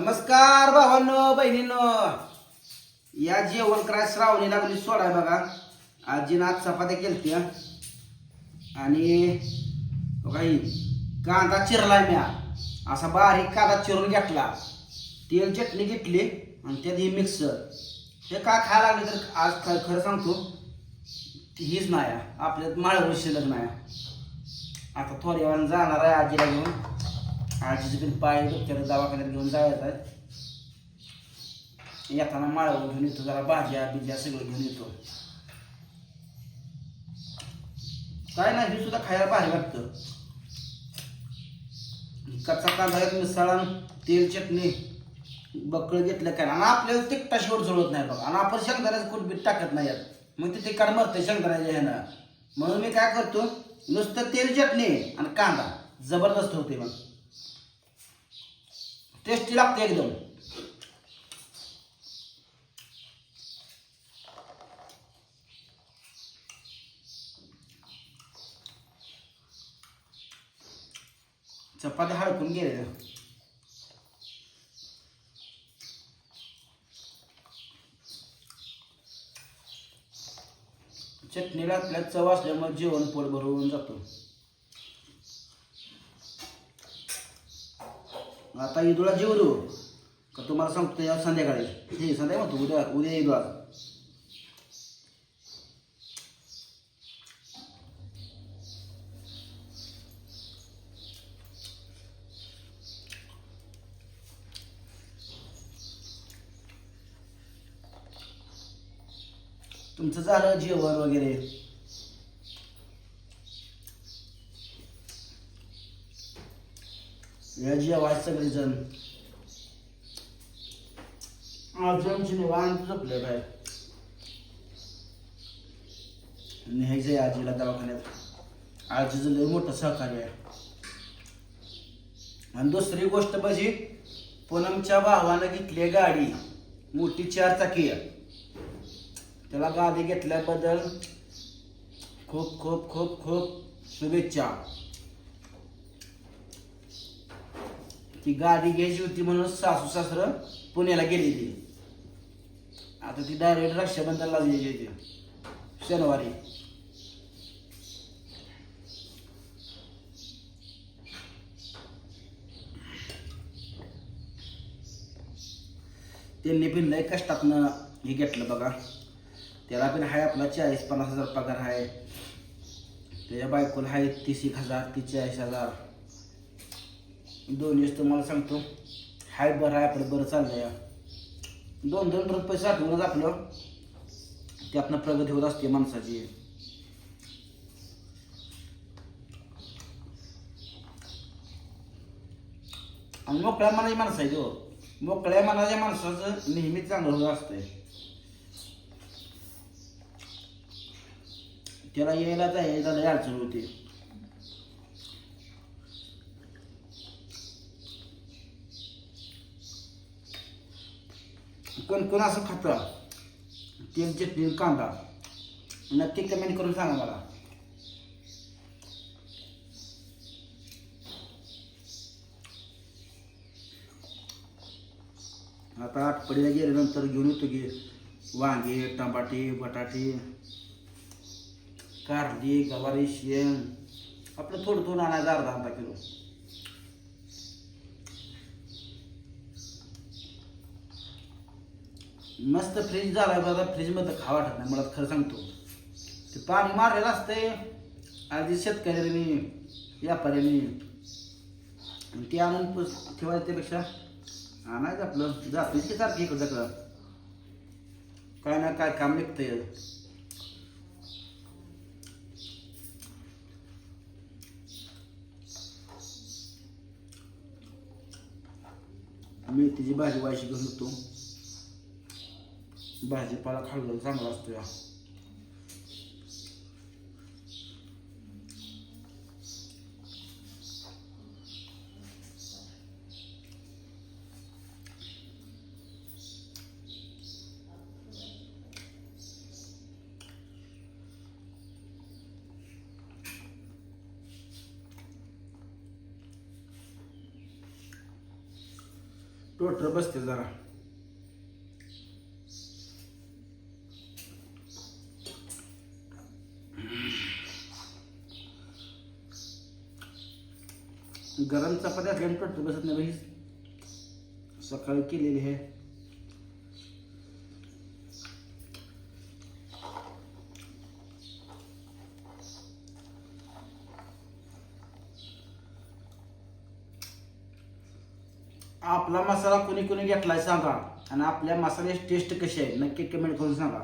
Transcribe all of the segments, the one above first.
नमस्कार भावांनो बहिणींनो. या जेवण करा श्रावणी लागली सोडाय बघा. आजीनं आज चपात्या केलत्या. आणि काही कांदा चिरलाय म्या. असा बारीक कांदा चिरून घेतला. तेल चटणी घेतली आणि त्यात ही मिक्सर. हे काय खायला लागले तर आज खरं सांगतो ती हीच नाही आहे. आपल्यात माळवर शिल्लक नाही आता थोड्या वेळानं जाणार आहे आजीला घेऊन. आजीचे पण पाय डोक्याला दवाखान्यात घेऊन जायचं येताना माळवर घेऊन येतो जरा भाज्या बिज्या सगळं घेऊन येतो. काय नाही हे सुद्धा खायला भारी वाटतं. कच्चा कांदा एक मिसळ तेल चटणी बकळ घेतलं काय आणि आपल्याला तिखटाशिवर जुळत नाही बघा. आणि आपण शेंगदाण्याचं कुटबीट टाकत नाही यात. मग ते काढ मरतं शेंगदाण्याच्या ह्यानं. म्हणून मी काय करतो नुसतं तेल चटणी आणि कांदा. जबरदस्त होते मग. टेस्टी लागते एकदम. चपात्या हडकून गेले चटणीला आपल्या चव असल्यामुळे जेवण पोट भरवून जातो. आता ईदुला जेवलो. का तुम्हाला सांगतो या संध्याकाळी. हे संध्याकाळी म्हणतो उद्या उद्या ईद तुमचं झालं जेवण वगैरे? या आवाज सगळेजण जण आमची निवांत झोपले बाहेर न्यायचंय आजीला दवाखान्यात आजीचं लय मोठं सहकार्य आहे आणि दुसरी गोष्ट म्हणजे पूनमच्या भावानं घेतली आहे गाडी मोठी चार चाकी आहे त्याला गाडी घेतल्याबद्दल खूप खूप खूप खूप शुभेच्छा ती गादी घ्यायची होती म्हणून सासू सासरं पुण्याला गेलेली. आता ती डायरेक्ट रक्षाबंधनला द्यायची होती. शनिवारी. त्यांनी पण लय कष्टातनं हे घेतलं बघा. त्याला पण आहे आपला चाळीस पन्नास हजार पगार आहे त्याच्या बायकोला आहे तीस एक हजार ती चाळीस हजार. दोन्हीच तुम्हाला सांगतो. हाय बरं आहे आपलं बरं चाललंय. दोन दोन रुपये साठवूनच आपलं त्यातनं प्रगती होत असते माणसाची. आणि मोकळ्या मनाची माणसं आहे तो हो. मोकळ्या मनाच्या माणसाचं नेहमीच चांगलं होत असतंय. त्याला यायला जायला अडचण होती. कोण कोण असं खातं? तेल चटणी कांदा. नक्की कमेंट करून सांगा मला. आता आठपडीला गेल्यानंतर घेऊन येतो की वांगे टमाटे बटाटे कारली गवारी शेण आपलं थोडं थोडं आणायचं अर्धा अर्धा किलो. मस्त फ्रीज झाला बघा फ्रीजमध्ये खावा वाटत नाही मला खरं सांगतो. ते पाणी मारलेलं असतंय आधी शेतकऱ्यांनी व्यापाऱ्यांनी आणि ते आणून ठेवायचं त्यापेक्षा. आणायचं आपलं जातो. ते सारखं इकडं सगळं काय ना काय काम निघतंय. मेथीची भाजी वायशी घेऊन होतो भाजीपाला खाल्लेला चांगला असतो या. टोटर बसते जरा. गरम चपात्या असल्याने टोटर बसत नाही भाई सकाळी केलेली आहे. आपला मसाला कुणी कुणी घेतलाय सांगा. आणि आपल्या मसाल्याची टेस्ट कशी आहे? नक्की कमेंट करून सांगा.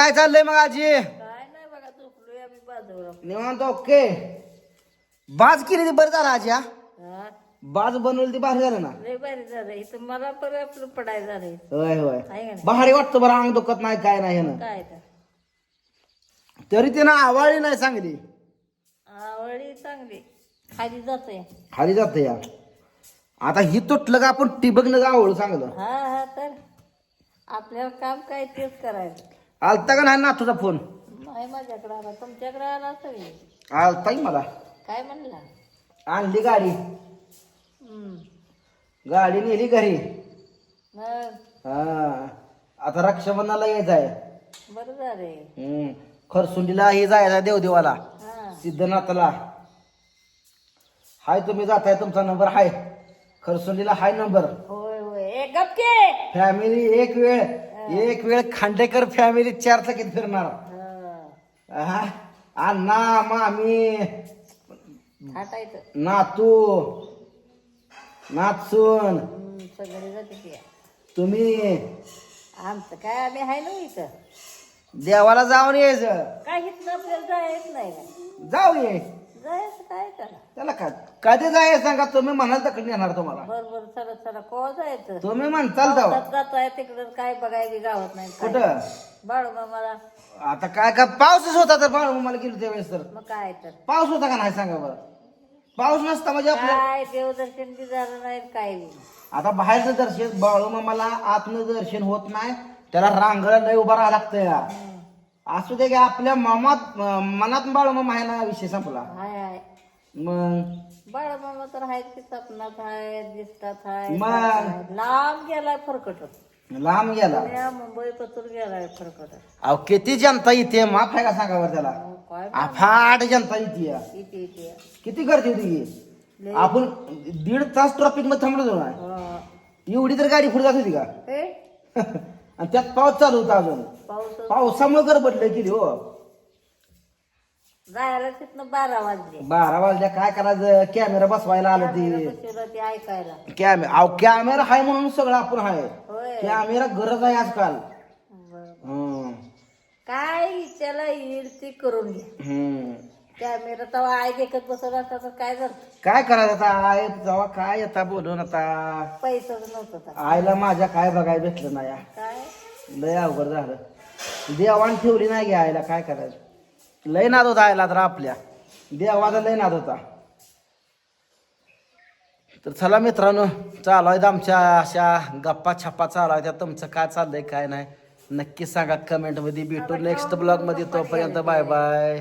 काय चाललंय मग आजी? काय नाही बघा झोपलोय आम्ही बाजूला. निवांत ओके. बाज केली ती बरं झालं आजी हा? हा? बाज बनवली ती भारी झालं ना? लय भारी झालं. इथं मला पण आपलं पडाय झालंय. होय होय. आहे का नाही? भारी वाटतं बरं अंग दुखत नाही काय नाही ह्यानं. काय तर. तरी तिनं आवाळी नाही चांगली आवडी चांगली. खाली जाते खाली जात या आता ही तुटलं का आपण टिबकनं आवळू चांगलं हा हा तर. आपल्याला काम काय तेच करायचं. आलता का नाही ना तुझा फोन? नाही माझ्याकडे आला तुमच्याकडे आला सगळी आलताय मला? काय म्हणला? आणली गाडी. हम्म. गाडी नेली घरी. मग? हा. आता रक्षाबंधनाला यायचं आहे बरं झालंय हम्म. खरसुंडीला ही जायचं देवदेवाला. हा. सिद्धनाथला. हाय तुम्ही जाताय तुमचा नंबर हाय. खरसुंडीला हाय नंबर. होय होय. ए गपके! फॅमिली एक वेळ. एक वेळ खांडेकर फॅमिली चार चाकीत फिरणार. हा? अण्णा मामी नातू नाचून हम्म, सगळे जाते ती. तुम्ही. आमचं काय आम्ही आहे ना इथं? देवाला जाऊन यायचं काय इथलं आपल्याला जायच नाही जाऊ ये. जायचं काय त्याला त्याला काय कधी जायचं सांगा तुम्ही म्हणाल तर येणार तुम्हाला. बर बर चला चला कोण जायचं? तुम्ही म्हणताल जाऊ पावसात जाताय तिकडं काय बघायला गावात नाही. कुठं? बाळू मामाला. आता काय काय पाऊसच होता तर बाळू मला गेलो त्यावेळेस तर. मग काय तर. पाऊस होता का नाही सांगा बरं. पाऊस नसता म्हणजे आपलं काय देवदर्शन बी झालं नाही काय बी आता बाहेरचं दर्शन बाळू मामाला आतनं दर्शन होत नाही. त्याला रांगला लय उभा राहावं लागतं या. असू दे की आपल्या मामात मनात बाळू मामा आहे ना विषय संपला. हाय हाय. मग? बाळू मामा तर आहेत की सपनात आहे दिसतात मग. लांब गेलाय फरकट. लांब गेला. पुण्या मुंबई पतूर गेलाय फरकट. अहो किती जनता येते माफ आहे का सांगा बरं त्याला? मग काय अफाट जनता येते इथे इथे. किती गर्दी होती? आपण दीड तास ट्रॉफिकमध्ये थांबलो होतो ना. हा. एवढी तर गाडी पुढे जात होती का? हे आणि त्यात पाऊस चालू होता अजून. पाऊस पावसामुळे गडबडलं केली हो. जायला तिथनं बारा वाजले. बारा वाजल्या काय करायचं? कॅमेरा बसवायला आलं ते. ऐकायला. कॅमेरा अहो कॅमेरा हाय म्हणून सगळं आपण हाय. होय. कॅमेरा गरज आहे आजकाल. बरं. हम्म. काय त्याला येईल ते करून घ्या. हम्म. कॅमेरा तेव्हा आई देखत बसत असता तर काय झालं? काय करायचं आता? आय जेव्हा काय येता बोलून आता? पैसाच नव्हतं. आईला माझ्या काय बघायला भेटलं नाही. काय? लय अवघड झालं. देवान ठेवली नाही घ्या आईला काय करायचं? लय नाद होता आईला तर आपल्या. देवाचा लय नाद होता. तर चला मित्रांनो चालू आहेत आमच्या अशा गप्पा छप्पा चालू आहेत तुमचं काय चाललंय काय नाही नक्की सांगा. कमेंटमध्ये भेटू नेक्स्ट ब्लॉगमध्ये. तोपर्यंत बाय बाय